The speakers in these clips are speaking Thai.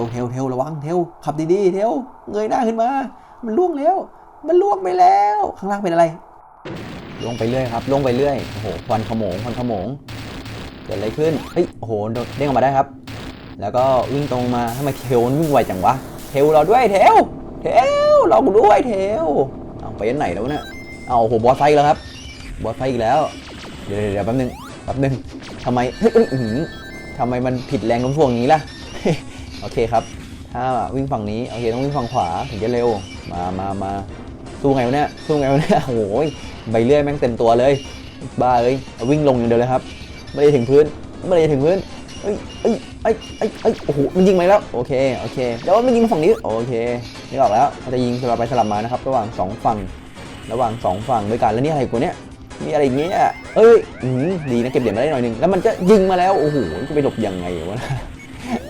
วเทวเทวระวังเทวขับดีๆเทวเงยหน้าขึ้นมา มันล่วงแล้ว มันล่วงไปแล้ว ข้างล่างเป็นอะไรล่วงไปเรื่อยครับล่วงไปเรื่อยโอ้โหควันขโมงควันขโมง เกิดอะไรขึ้นเฮ้ยโอ้โหเด้งออกมาได้ครับ แล้วก็วิ่งตรงมาทำไมเทวมันวิ่งไวจังวะเทวเราด้วยเทวเทวเราด้วยเทวเอาไปยันไหนแล้วเนี่ยเอาโอ้โหบอสไฟแล้วครับ บอสไฟอีกแล้ว เดี๋ยวเดี๋ยวแป๊บนึงแป๊บนึงทำไมเฮ้ยเออทำไมมันผิดแรงน้มถ่วงอย่างนี้ล่ะ โอเคครับ ถ้าวิ่งฝั่งนี้ โอเคต้องวิ่งฝั่งขวาถึงจะเร็ว มามามาสู้ไงวะเนี่ย สู้ไงวะเนี่ย โอ้โหใบเลื่อยแม่งเต็มตัวเลย บ้าเลย วิ่งลงอย่างเดียวเลยครับ ไม่ได้ถึงพื้น ไม่ได้ถึงพื้นเอ้ยเอ้ยเอ้ยเอ้ยเอ้ยโอ้โห มันยิงไปแล้ว โอเค โอเคเดี๋ยวมันยิงฝั่งนี้ โอเคนี่ออกแล้วเขาจะยิงสลับไปสลับมานะครับ ระหว่างสองฝั่ง ระหว่างสองฝั่งด้วยกัน แล้วนี่อะไรกูเนี่ยมีอะไรอย่างเงี้ยเอ้ย อืมดีนะเก็บเหรียญมาได้หน่อยหนึง แล้วมันจะยิงมาแล้ว โอ้โห จะไปหลบยังไงวะ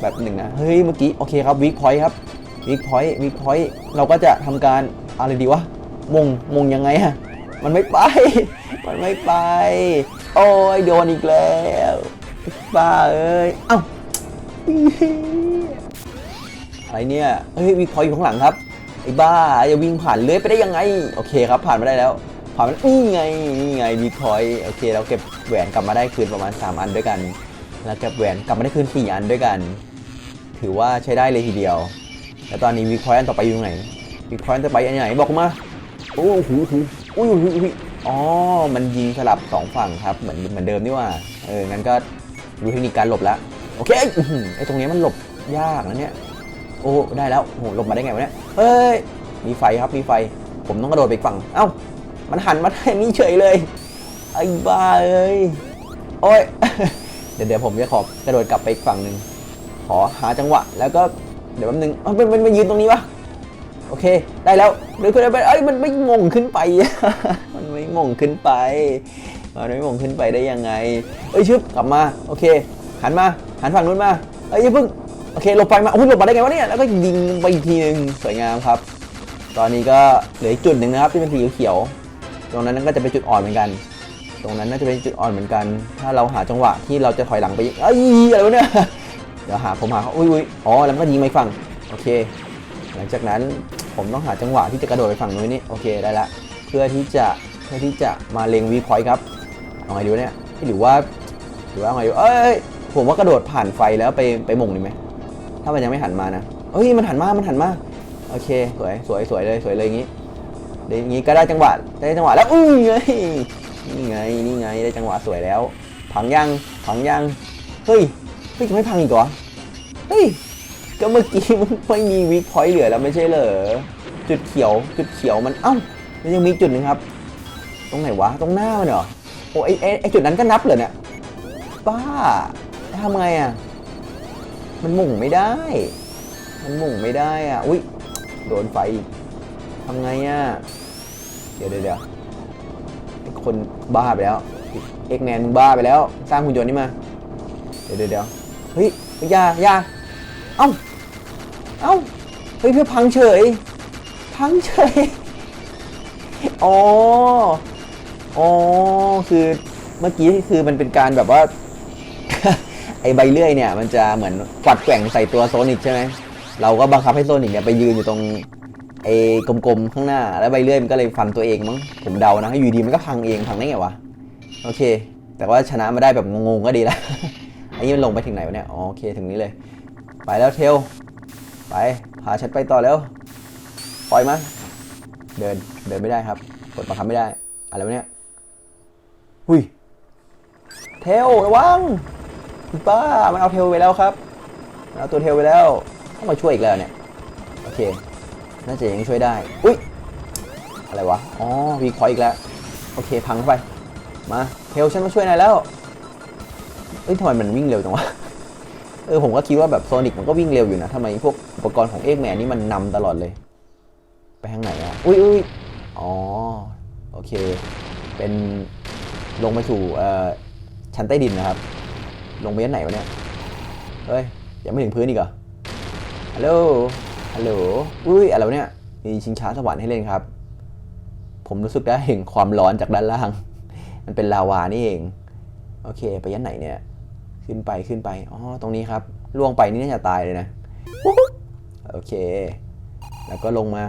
แบบหนึ่งนะ เฮ้ย เมื่อกี้ โอเคครับวิกพอยต์ครับวิกพอยต์วิกพอยต์เราก็จะทำการอะไรดีวะ มง มงยังไงอะมันไม่ไป มันไม่ไป โอ้ยโดนอีกแล้วบ้าเอ้ย เอ้าอะไรเนี่ย เฮ้ยวิกพอยต์อยู่ข้างหลังครับ ไอ้บ้าจะวิ่งผ่านเลยไปได้ยังไง โอเคครับ ผ่านมาได้แล้ว ผ่านมานี่ไงนี่ไงวิกพอยต์โอเค เราเก็บแหวนกลับมาได้คืนประมาณ 3 อันด้วยกัน แล้วเก็บแหวนกลับมาได้คืน4อันด้วยกัน ถือว่าใช้ได้เลยทีเดียว แล้วตอนนี้วิกพอยอันต่อไปอยู่ตรงไหนวิกพอยอันต่อไปอันไหนบอกมาโอ้โหโอ้โหโอ้โหโอ้โหอ๋อ มันยิงสลับสองฝั่งครับเหมือนเหมือนเดิมนี่ว่า เออ งั้นก็รู้เทคนิคการหลบล้วโอเคไอ้ตรงนี้มันหลบยากนะเนี่ย โอ้ ได้แล้วโหหลบมาได้ไงวะเนี่ย เฮ้ย มีไฟครับ มีไฟ ผมต้องกระโดดไปอีกฝั่ง เอ้า มันหันมาได้นี่เฉยเลย ไอ้บ้าเอ้ย โอ้ย ดี๋ยวเดี๋ยวผมจะขอกระโดดกลับไปอีกฝั่งหนึ่งขอหาจังหวะ แล้วก็เดี๋ยวแป๊บนึงเอ้ามันมันมันยืนตรงนี้วะโอเค ได้แล้วเดี๋ยวขึ้นไปเอ้ยมันไม่มงขึ้นไป มันไม่มงขึ้นไปมันไม่มงขึ้นไปได้ยังไง เอ้ยชึบกลับมาโอเค หันมาหันฝั่งนู้นมาเอ้ยอย่าเพิ่งโอเคหลบไปมาโอ้ยหลบมาได้ไงวะเนี่ยแล้วก็ยิงไปอีกทีหนึงสวยงามครับ ตอนนี้ก็เหลืออีกจุดหนึ่งนะครับที่เป็นสีเขียวตรงนั้นก็จะเป็นจุดอ่อนเหมือนกัน ตรงนั้นน่าจะเป็นจุดอ่อนเหมือนกัน ถ้าเราหาจังหวะที่เราจะถอยหลังไปยิงเอ้ยอะไรวะเนี่ยเดี๋ยวหาผมหาเขาอุ้ยอุ้ยอ๋อแล้วก็ยิงไปฝั่งโอเค หลังจากนั้นผมต้องหาจังหวะที่จะกระโดดไปฝั่งนู้นนี่โอเคได้ละเพื่อที่จะเพื่อที่จะมาเล็งวีพอยต์ครับเอาไงดีวะเนี่ยหรือว่าหรือว่าเอาไงดีเอ้ยผมว่ากระโดดผ่านไฟแล้วไปไปม่งดีไหมถ้ามันยังไม่หันมานะเอ้ยมันหันมา มันหันมา โอเค สวย สวย สวยเลย สวยเลยอย่างงี้เดี๋ยวอย่างงี้ก็ได้จังหวะ ได้จังหวะแล้ว อุ้ยเฮ้ย นี่ไงนี่ไงได้จังหวะสวยแล้ว พังยังพังยังเฮ้ยเฮ้ยจะไม่พังอีกเหรอเฮ้ยก็เมื่อกี้มันไม่มีวิกพอยต์เหลือแล้วไม่ใช่เหรอจุดเขียวจุดเขียวมันเอ้ามันยังมีจุดหนึ่งครับ ตรงไหนวะตรงหน้ามันเหรอโอ้ไอไอไอจุดนั้นก็นับเหรอเนี่ยบ้าทำไงอะมันมุ่งไม่ได้ มันมุ่งไม่ได้อะ อุ้ยโดนไฟทำไงอะ เดี๋ยวเดี๋ยว คนบ้าไปแล้วเอ็กแมนมึงบ้าไปแล้ว สร้างหุ่นยนต์นี่มา เดี๋ยวเดี๋ยวเฮ้ยยายาเอ้าเอ้าเฮ้ยเพื่อพังเฉย พังเฉยอ๋ออ๋อคือเมื่อกี้คือมันเป็นการแบบว่าไอใบเลื่อยเนี่ยมันจะเหมือนกวัดแกว่งใส่ตัวโซนิกใช่ไหมเราก็บังคับให้โซนิกเนี่ยไปยืนอยู่ตรง ไอ้กลมๆข้างหน้า แล้วใบเลื่อยมันก็เลยฟันตัวเองมั้งผมเดานะอยู่ดีมันก็พังเองพังได้ไงวะโอเค แต่ว่าชนะมาได้แบบงงๆก็ดีล้วอันนี้มันลงไปถึงไหนวะเนี่ยอ๋อโอเคถึงนี้เลย ไปแล้วเทลไปพาฉันไปต่อแล้วปล่อยมันเดินเดินไม่ได้ครับกดบังคับไม่ได้อะไรวะเนี่ยหุยเทลระวังคุณป้ามันเอาเทลไปแล้วครับเอาตัวเทลไปแล้วต้องมาช่วยอีกแล้วเนี่ยโอเค น่าจะยังช่วยได้ อุ้ย อะไรวะ อ๋อวีคอยอีกแล้ว โอเค พังเข้าไป มาเทลฉันมาช่วยนายแล้ว เอ้ยทำไมมันวิ่งเร็วจังวะ เออ ผมก็คิดว่าแบบโซนิกมันก็วิ่งเร็วอยู่นะทำไมพวกอุปกรณ์ของเอ็กแมนนี่มันนำตลอดเลย ไปทางไหนอะอุ้ยอุ้ยอ๋อ โอเค เป็นลงไปสู่เอ่อชั้นใต้ดินนะครับ ลงไปยันไหนวะเนี่ย เฮ้ย ยังไม่ถึงพื้นอีกเหรอฮัลโหล ฮัลโหล อุ้ยอะไรวะเนี่ย มีชิงช้าสวรรค์ให้เล่นครับ ผมรู้สึกได้เห็นความร้อนจากด้านล่าง มันเป็นลาวานี่เอง โอเค ไปยันไหนเนี่ย ขึ้นไปขึ้นไป อ๋อ ตรงนี้ครับ ล่วงไปนี่น่าจะตายเลยนะ โอเค แล้วก็ลงมา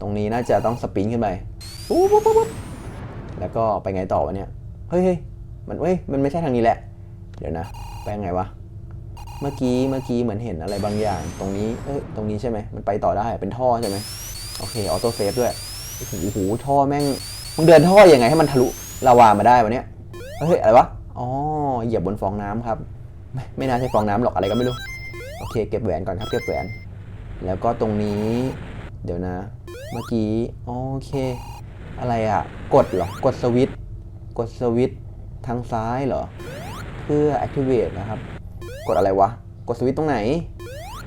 ตรงนี้น่าจะต้องสปริงขึ้นไปปุ๊บปุ๊บแล้วก็ไปไงต่อวะเนี่ย เฮ้ยเฮ้ยมันเฮ้ย มันไม่ใช่ทางนี้แหละ เดี๋ยวนะ ไปไงวะ เมื่อกี้เมื่อกี้เหมือนเห็นอะไรบางอย่าง ตรงนี้เอ้ยตรงนี้ใช่ไหมมันไปต่อได้เป็นท่อใช่ไหมโอเคออโต้เซฟด้วยโอ้โหท่อแม่งมึงเดินท่อยังไงให้มันทะลุลาวามาได้วะเนี่ยเฮ้ยอะไรวะอ๋อเหยียบบนฟองน้ำครับ ไม่ไม่น่าใช่ฟองน้ำหรอกอะไรก็ไม่รู้โอเค เก็บแหวนก่อนครับเก็บแหวน แล้วก็ตรงนี้ เดี๋ยวนะ เมื่อกี้โอเค อะไรอะ กดเหรอกดสวิตช์กดสวิตช์ทางซ้ายเหรอ เพื่อ activate นะครับ กดอะไรวะ กดสวิตช์ตรงไหน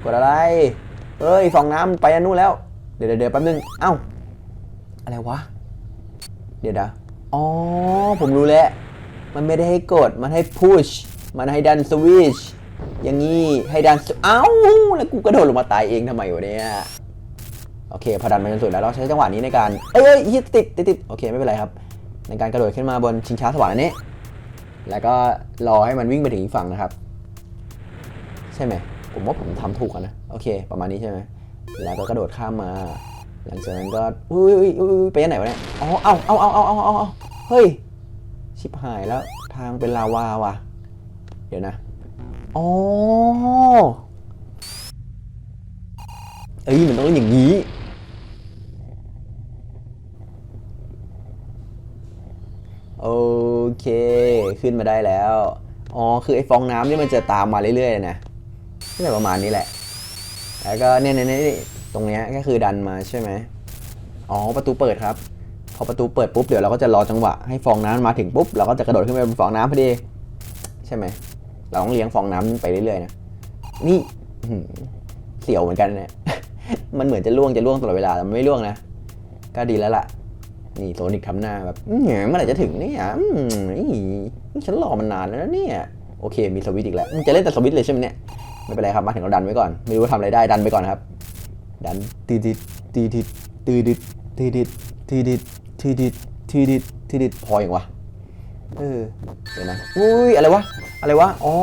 กดอะไรเอ้ยฟองน้ำไปอันนู้นแล้ว เดี๋ยวเดี๋ยวแป๊บนึง เอ้า อะไรวะ เดี๋ยวนะอ๋อ ผมรู้แล้ว มันไม่ได้ให้กด มันให้ push มันให้ดันสวิตช์อย่างนี้ให้ดัน เอ้า แล้วกูกระโดดลงมาตายเองทำไมวะเนี่ย โอเค พอดันมาจนสุดแล้วเราใช้จังหวะนี้ในการ เอ้ยเอ้ยเหี้ยติดติดติดโอเค ไม่เป็นไรครับ ในการกระโดดขึ้นมาบนชิงช้าสวรรค์อันนี้แล้วก็รอให้มันวิ่งไปถึงอีกฝั่งนะครับ ใช่ไหมผมว่าผมทำถูกนะโอเค ประมาณนี้ใช่ไหมแล้วก็กระโดดข้ามมา หลังจากนั้นก็อุ้ยอุ้ยอุ้ยไปยังไหนวะเนี่ยอ๋อเอาเอาเอาเอาเอาเอาเอาเฮ้ยชิบหายแล้วทางเป็นลาวาว่ะ เดี๋ยวนะอ๋อเอ้ยมันต้องอย่างนี้โอเค ขึ้นมาได้แล้ว อ๋อ คือไอ้ฟองน้ำนี่มันจะตามมาเรื่อยๆนะ นี่แหละประมาณนี้แหละ แล้วก็เนี่ยเนี่ยตรงเนี้ยก็คือดันมาใช่ไหมอ๋อประตูเปิดครับ พอประตูเปิดปุ๊บเดี๋ยวเราก็จะรอจังหวะให้ฟองน้ำมาถึงปุ๊บเราก็จะกระโดดขึ้นไปบนฟองน้ำพอดี ใช่ไหมเราต้องเลี้ยงฟองน้ำไปเรื่อยๆนะนี่เสียวเหมือนกันเนี่ยมันเหมือนจะล่วงจะล่วงตลอดเวลาแต่มันไม่ล่วงนะก็ดีแล้วล่ะ นี่โซนิกทำหน้าแบบอื้อหือเมื่อไหร่จะถึงเนี่ยอืมนี่ฉันรอมันนานแล้วนะเนี่ยโอเคมีสวิตอีกแล้วมึงจะเล่นแต่สวิตเลยใช่ไหมเนี่ย ไม่เป็นไรครับมาถึงเราดันไว้ก่อน ไม่รู้ว่าทำอะไรได้ดันไปก่อนครับ ดันตีดิดตีดิดตีดิดตีดิดตีดิดตีดิดตีดิดตีดิดพออย่างวะเออเดี๋ยวนะอุ้ยอะไรวะอะไรวะอ๋อ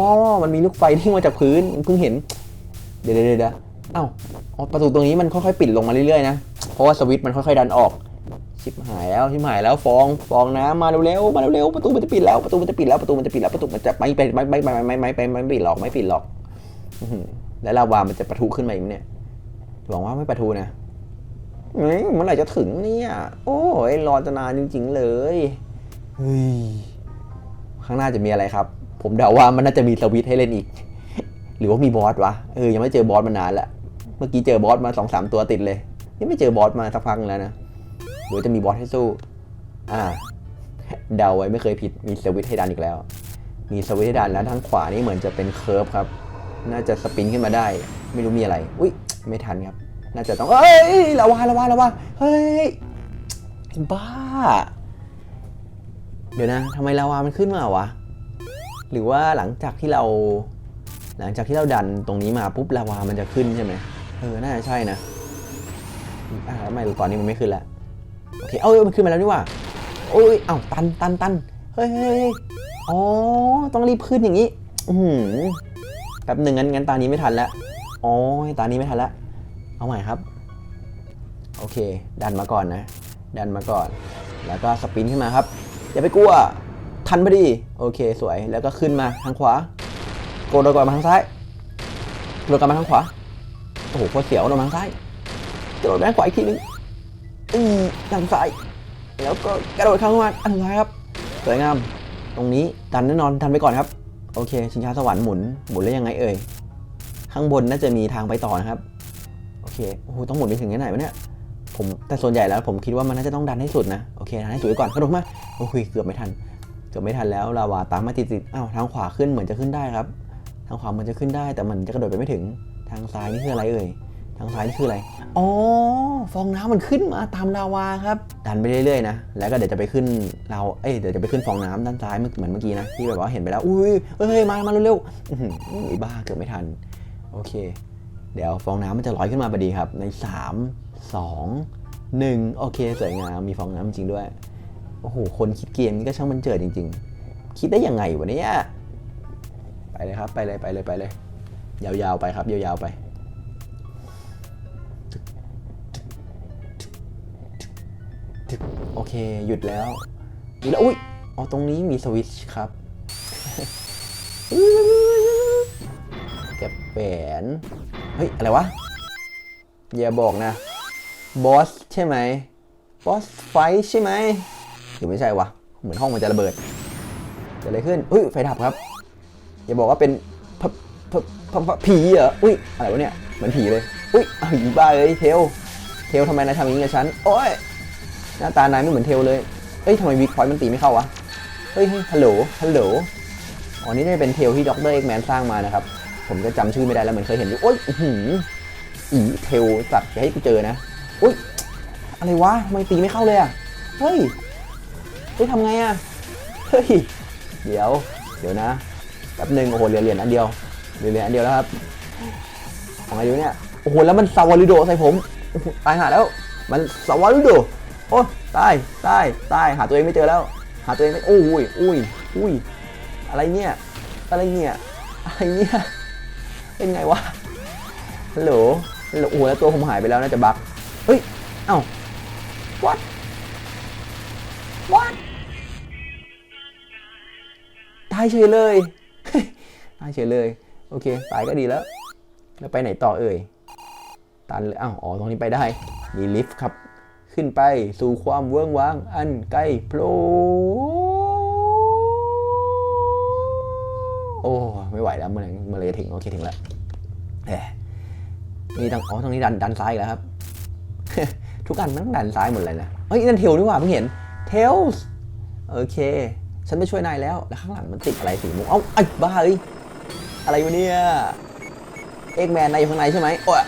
มันมีลูกไฟที่มาจากพื้นเพิ่งเห็น เดี๋ยวเดี๋ยวเดี๋ยวเอ้าอ๋อประตูตรงนี้มันค่อยๆปิดลงมาเรื่อยๆนะเพราะว่าสวิตช์มันค่อยๆดันออกชิบหายแล้วชิบหายแล้วฟองฟองน้ำมาเร็วๆมาเร็วๆประตูมันจะปิดแล้วประตูมันจะปิดแล้วประตูมันจะปิดแล้วประตูมันจะไม่ไปไม่ไม่ไม่ไม่ไม่ไม่ไม่ปิดหรอกไม่ปิดหรอก แล้วลาวามันจะปะทุขึ้นมาอีกไหมเนี่ยหวังว่าไม่ปะทุนะเมื่อไหร่จะถึงเนี่ย โอ้ยรอจะนานจริง ๆ เลยเฮ้ยข้างหน้าจะมีอะไรครับ ผมเดาว่ามันน่าจะมีสวิตให้เล่นอีก หรือว่ามีบอสวะเออยังไม่เจอบอสมานานละเมื่อกี้เจอบอสมาสองสามตัวติดเลย ยังไม่เจอบอสมาสักพักแล้วนะหรือจะมีบอสให้สู้ อ่า เดาไว้ไม่เคยผิดมีสวิตให้ดันอีกแล้ว มีสวิตให้ดันแล้วทางขวานี่เหมือนจะเป็นเคิร์ฟครับ น่าจะสปรินขึ้นมาได้ ไม่รู้มีอะไร อุ้ยไม่ทันครับ น่าจะต้อง เอ้ยละวาละวาละวาเฮ้ยบ้า เดี๋ยวนะทำไมลาวามันขึ้นมาวะ หรือว่าหลังจากที่เรา หลังจากที่เราดันตรงนี้มาปุ๊บลาวามันจะขึ้นใช่ไหมเออ น่าจะใช่นะอ่าทำไมตอนนี้มันไม่ขึ้นละโอเค เอ้ยมันขึ้นมาแล้วนี่ว่าโอ้ยเอ้าตันตันตันเฮ้ยเฮ้ยเฮ้ยอ๋อ ต้องรีบขึ้นอย่างนี้ อือหือ แป๊บหนึ่งงั้นงั้นตานี้ไม่ทันแล้วอ๋อตานี้ไม่ทันแล้วเอาใหม่ครับ โอเค ดันมาก่อนนะ ดันมาก่อน แล้วก็สปินขึ้นมาครับ อย่าไปกลัว ทันพอดี โอเค สวย แล้วก็ขึ้นมาทางขวา โกดโดก่อนมาทางซ้ายโดดกลับมาทางขวา โอ้โหโคตรเสียวโดดมาทางซ้ายโดดไปทางขวาอีกทีนึงอือทางซ้าย แล้วก็กระโดดข้างมาอันท้ายครับ สวยงาม ตรงนี้ดันแน่นอน ดันไปก่อนครับ โอเค ชิงช้าสวรรค์หมุน หมุนแล้วยังไงเอ่ย ข้างบนน่าจะมีทางไปต่อนะครับ โอเค โอ้โห ต้องหมุนไปถึงไหนวะเนี่ย ผม แต่ส่วนใหญ่แล้วผมคิดว่ามันน่าจะต้องดันให้สุดนะ โอเค ดันให้สุดไว้ก่อนกระโดดมา โอ้ยเกือบไม่ทัน เกือบไม่ทันแล้วลาวาตามมาติดๆอ้าว ทางขวาขึ้นเหมือนจะขึ้นได้ครับ ทางขวามันจะขึ้นได้ แต่มันจะกระโดดไปไม่ถึง ทางซ้ายนี่คืออะไรเอ่ย ทางซ้ายนี่คืออะไร อ๋อ ฟองน้ำมันขึ้นมาตามลาวาครับ ดันไปเรื่อยๆนะ แล้วก็เดี๋ยวจะไปขึ้นเราวเอ้ย เดี๋ยวจะไปขึ้นฟองน้ำด้านซ้ายเหมือนเหมือนเมื่อกี้นะ ที่แบบว่าเห็นไปแล้ว อุ้ยเฮ้ย มา มาเร็วๆอื้อหือไอ้บ้าเกือบไม่ทัน โอเค เดี๋ยวฟองน้ำมันจะลอยขึ้นมาพอดีครับ ใน 3 2 1 โอเค สวยงาม มีฟองน้ำจริงด้วย โอ้โห คนคิดเกมนี่ก็ช่างมันเจิดจริง ๆ คิดได้ยังไงวะเนี่ย ไปเลยครับ ไปเลย ไปเลย ไปเลย ยาวๆไปครับ ยาวๆไป เค หยุดแล้วแล้วอุ้ยอ๋อตรงนี้มีสวิตช์ครับ เก็บแหวนเฮ้ย อะไรวะ อย่าบอกนะ บอสใช่ไหม บอสไฟใช่ไหมหรือไม่ใช่วะ เหมือนห้องมันจะระเบิดเกิดอะไรขึ้นอุ้ย ไฟดับครับ อย่าบอกว่าเป็นพพพพผีเหรอ อุ้ย อะไรวะเนี่ย เหมือนผีเลย อุ้ยอ้าวอยู่บ้าเลยเทล เทลทำไมนายทำอย่างนี้กับฉัน โอ้ย น้าตานายไม่เหมือนเทลเลย เอ้ยทำไมวิกพอยต์มันตีไม่เข้าวะ เฮ้ยฮัลโหล ฮัลโหล อ๋อนี่ได้เป็นเทลที่ด็อกเตอร์เอ็กแมนสร้างมานะครับ ผมก็จำชื่อไม่ได้แล้วเหมือนเคยเห็นอยู่โอ้ยอื้อหืออีเทลสัตว์อย่าให้กูเจอนะอุ้ยอะไรวะทำไมตีไม่เข้าเลยอะเฮ้ย เฮ้ยทำไงอะเฮ้ย เดี๋ยว เดี๋ยวนะ แป๊บหนึ่งโอ้โหเหรียญเหรียญอันเดียวเหรียญเหรียญอันเดียวแล้วครับ ของอะไรดีวะเนี่ย โอ้โห แล้วมันซาวาลิโดใส่ผม ตายหาแล้ว มันซาวาลิโด โอ้ตายตายตายหาตัวเองไม่เจอแล้ว หาตัวเองไม่โอ้ยอุ้ยอุ้ยอะไรเนี่ยอะไรเนี่ยอะไรเนี่ยเป็นไงวะฮัลโหลฮัลโหลโอ้โหแล้วตัวผมหายไปแล้วน่าจะบักเฮ้ยเอ้า what what ตายเฉยเลยตายเฉยเลยโอเคตายก็ดีแล้ว แล้วไปไหนต่อเอ่ยตันเลยอ้าวอ๋อตรงนี้ไปได้มีลิฟต์ครับ ขึ้นไปสู่ความเวิ้งว้าง อันใกล้โพลโอ้ไม่ไหวแล้วเมื่อไหร่เมื่อไหรจะถึงโอเคถึงแล้วเนี่ตรงอ๋อตรงนี้ดันดันซ้ายแล้วครับ ทุกอันมันต้องดันซ้ายหมดเลยนะเฮ้ยนั่นเทลนี่หว่าเพิ่งเห็นเทลส์โอเค ฉันไปช่วยนายแล้วแล้วข้างหลังมันติดอะไรสีม่วงเอ้าไอ้บ้าเอ้ยอะไรวะเนี่ยเอ็กแมนนายอยู่ข้างในใช่ไหมโอ้ย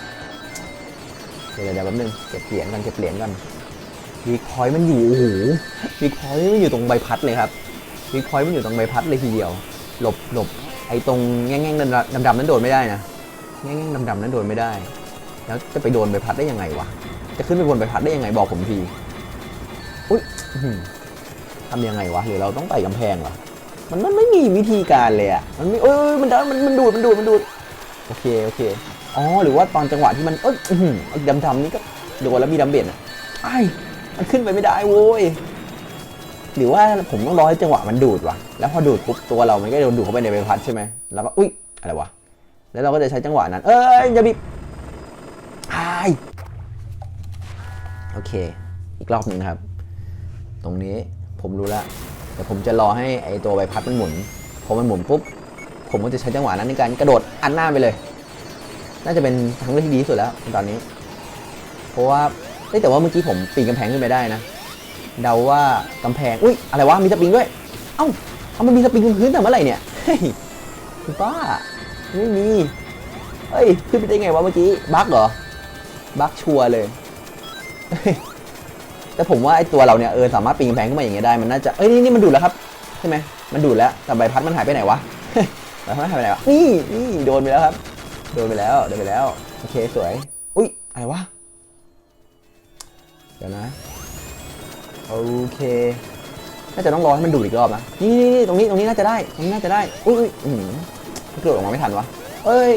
เดี๋ยวเดี๋ยวแป๊บนึงเก็บเหรียญกันเก็บเหรียญกัน วีคอยมันอยู่โอ้โหวีคอยมันอยู่ตรงใบพัดเลยครับวีคอยมันอยู่ตรงใบพัดเลยทีเดียว หลบหลบไอ้ตรงแง่งๆดำๆนั้นโดนไม่ได้นะแง่งๆดำๆนั้นโดนไม่ได้ แล้วจะไปโดนใบพัดได้ยังไงวะจะขึ้นไปบนใบพัดได้ยังไงบอกผมทีอุ้ยทำยังไงวะหรือเราต้องไต่กำแพงเหรอมันมันไม่มีวิธีการเลยอะมันไม่เอ้ยมันดันมันมันดูดมันดูดมันดูดโอเคโอเคอ๋อหรือว่าตอนจังหวะที่มันเอ้ยอื้อหือดำดำๆนี่ก็โดนแล้วมีดำเบ็ดอะไอ้ มันขึ้นไปไม่ได้โว้ยหรือว่าผมต้องรอให้จังหวะมันดูดวะแล้วพอดูดปุ๊บตัวเรามันก็โดนดูดเข้าไปในใบพัดใช่ไหมแล้วก็อุ้ยอะไรวะแล้วเราก็จะใช้จังหวะนั้น เอ้ยอย่าบีบไอ้โอเค อีกรอบหนึ่งครับ ตรงนี้ผมรู้แล้วแต่ผมจะรอให้ไอตัวใบพัดมันหมุนพอมันหมุนปุ๊บผมก็จะใช้จังหวะนั้นในการกระโดดอันหน้าไปเลย น่าจะเป็นทางเลือกที่ดีที่สุดแล้วตอนนี้ เพราะว่า เอ้ยแต่ว่าเมื่อกี้ผมปีนกำแพงขึ้นไปได้นะ เดาว่ากำแพง อุ้ยอะไรวะ มีสปริงด้วย เอ้า เอามันมีสปริงบนพื้นแต่เมื่อไหร่เนี่ย เฮ้ยคุณป้า ไม่มี เฮ้ย ขึ้นไปได้ไงวะเมื่อกี้ บั๊กเหรอ บั๊กชัวร์เลย แต่ผมว่าไอตัวเราเนี่ยเออสามารถปีนกำแพงขึ้นมาอย่างเงี้ยได้ มันน่าจะ เอ้ยนี่นี่มันดูดแล้วครับ ใช่ไหม มันดูดแล้ว แต่ใบพัดมันหายไปไหนวะใบพัดมันหายไปไหนวะ นี่นี่โดนไปแล้วครับ โดนไปแล้ว โดนไปแล้ว โอเคสวย อุ้ยอะไรวะ ดี๋ยวนะ โอเค น่าจะต้องรอให้มันดูดอีกรอบนะ นี่นี่ตรงนี้ตรงนี้น่าจะได้ ตรงนี้น่าจะได้ อุ้ยอุ้ยอื้อหือกระโดดออกมาไม่ทันวะ เอ้ย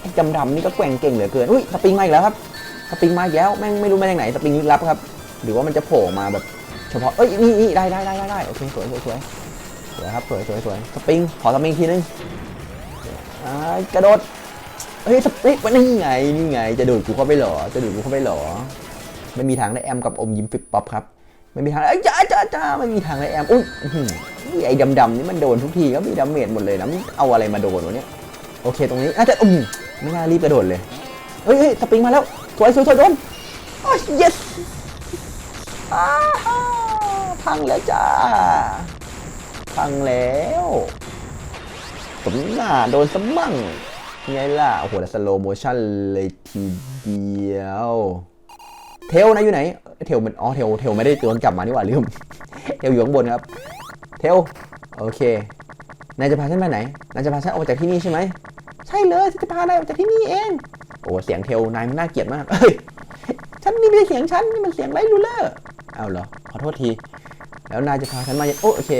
ไอ้ดำนี่ก็แกว่งเก่งเหลือเกิน อุ้ยสปริงมาอีกแล้วครับ สปริงมาอีกแล้ว แม่งไม่รู้มาจากไหน สปริงลึกลับครับ หรือว่ามันจะโผล่มาแบบ เฉพาะ เอ้ยนี่นี่ได้ได้ได้ได้โอเคสวยสวยสวยสวยครับสวยสวยสวยสปริง ขอสปริงทีนึงอ่ากระโดดเฮ้ยสปริงนี่ไงนี่ไง จะดูดกูเข้าไปหรอ จะดูดกูเข้าไปหรอ ไม่มีทางได้แอมกับอมยิ้มฟิปป๊อปครับไม่มีทางไอ้ยจ้าจ้าจ้าไม่มีทางได้แอมอุ้ยอื้อหืออุ้ยไอ้ดำๆนี่มันโดนทุกทีก็มีดาเมจหมดเลยนะเอาอะไรมาโดนวะเนี่ยโอเคตรงนี้น่าจจะอืมไม่น่ารีบกระโดดเลยเฮ้ยสปริงมาแล้วสวยสวยสวยโดนโอ้ย yes อ้าฮ่าพังแล้วจ้าพังแล้วสมหน้าโดนสมั่งไงล่ะ โอ้โหแล้วสโลโมชั่นเลยทีเดียว เทลนะอยู่ไหน เทลมันอ๋อเทลเทลไม่ได้โดนกลับมานี่หว่าลืมเทลอยู่ข้างบนครับ เทลโอเคนายจะพาฉันไปไหนนายจะพาฉันออกจากที่นี่ใช่ไหมใช่เลยฉันจะพานายออกจากที่นี่เอง โอ้เสียงเทลนายมันน่าเกลียดมากเฮ้ยฉันนี่ไม่ใช่เสียงฉันนี่มันเสียงไรลูเลอร์เอาเหรอขอโทษที แล้วนายจะพาฉันมาโอ้โอเค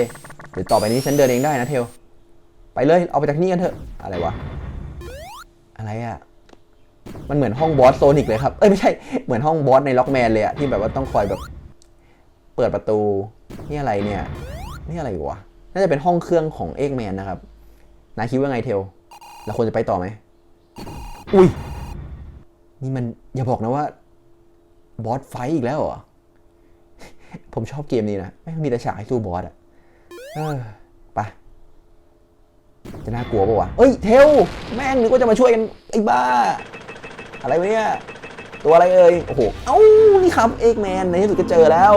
เดี๋ยวต่อไปนี้ฉันเดินเองได้นะเทลไปเลยเอาไปจากที่นี่กันเถอะอะไรวะอะไรอะ มันเหมือนห้องบอสโซนิกเลยครับ เอ้ยไม่ใช่ เหมือนห้องบอสในล็อกแมนเลยอะที่แบบว่าต้องคอยแบบ เปิดประตู นี่อะไรเนี่ย นี่อะไรวะ น่าจะเป็นห้องเครื่องของเอกแมนนะครับ นายคิดว่าไงเทลเราควรจะไปต่อไหม อุ้ย นี่มันอย่าบอกนะว่าบอสไฟอีกแล้วเหรอ ผมชอบเกมนี้นะ ไม่งมีแต่ฉากให้สู้บอสอะเออไปจะน่ากลัวปะวะ เอ้ย เทล แม่งนึกว่าจะมาช่วยกัน ไอ้บ้า อะไรวะเนี่ย ตัวอะไรเอ่ย โอ้โห เอ้า นี่ครับเอกแมนในที่สุดก็เจอแล้ว